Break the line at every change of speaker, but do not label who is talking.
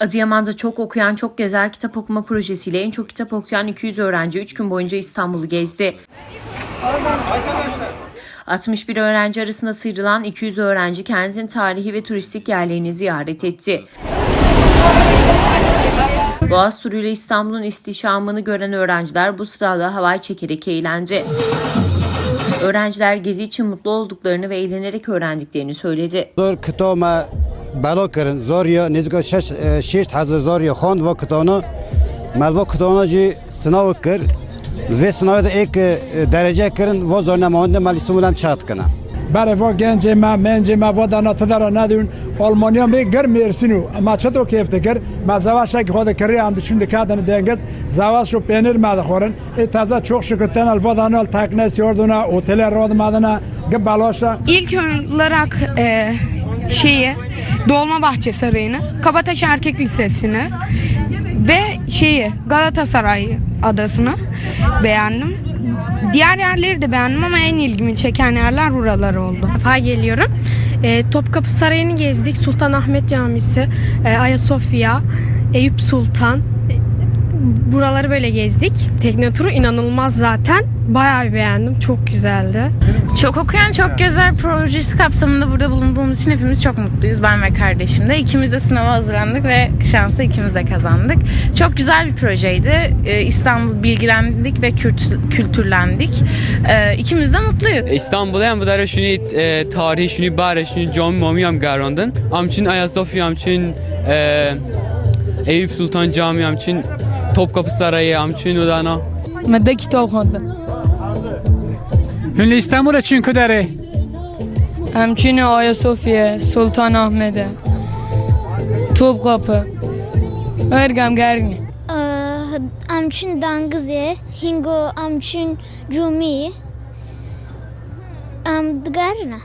Adıyaman'da çok okuyan, çok gezer kitap okuma projesiyle en çok kitap okuyan 200 öğrenci 3 gün boyunca İstanbul'u gezdi. 61 öğrenci arasında sıyrılan 200 öğrenci kentin tarihi ve turistik yerlerini ziyaret etti. Boğaz turuyla İstanbul'un ihtişamını gören öğrenciler bu sırada havay çekerek eğlendi. Öğrenciler gezi için mutlu olduklarını ve eğlenerek öğrendiklerini söyledi.
Zor kıtoma belo kirin zoriya nêzîka şêş e, hezir zoriya xwend vakitana melva kutana jî sınav kir. Vê sınavê de êk derece kirin vo zornemandê melî sumûlem çat kine.
Berê va gencê me mencê me va danatı dara nedûn Almanya mê gir mêrsîn û me çeto kêf dikir me zevaşek xwe dikirê em diçûn dikadin dengez zevaş û pênir me dixwarin ê e teze çok şükür tenel va danal teknes yorduna otelê radmadine gib belaşa
İlk olarak e, şeyi Dolmabahçe Sarayı'nı, Kabataş Erkek Lisesi'ni ve şeyi Galatasaray Adası'nı beğendim. Diğer yerleri de beğendim ama en ilgimi çeken yerler buralar oldu.
defa geliyorum. E, Topkapı Sarayı'nı gezdik. Sultanahmet Camisi, e, Ayasofya, Eyüp Sultan buraları böyle gezdik. Tekne turu inanılmaz zaten. Bayağı beğendim. Çok güzeldi.
Çok okuyan çok güzel projesi kapsamında burada bulunduğumuz için hepimiz çok mutluyuz. Ben ve kardeşim de. İkimiz de sınava hazırlandık ve şansı ikimiz de kazandık. Çok güzel bir projeydi. Ee, İstanbul bilgilendik ve kültürlendik. Ee, ikimiz de mutluyuz.
İstanbul'dan bu da şunu e, tarihi şunu bari şunu John Momyam garandın. Amçın Ayasofya amçın e, Eyüp Sultan Camii amçın Topkapı Sarayı همچین ودانا
Ben de kitap okudum.
Hünlü İstanbul'a çünkü dere.
Hemçinin Ayasofya, Sultanahmet'e, Topkapı, Ergam Gergni.
amçın dangızı, hingo amçın cumi, am dgarna.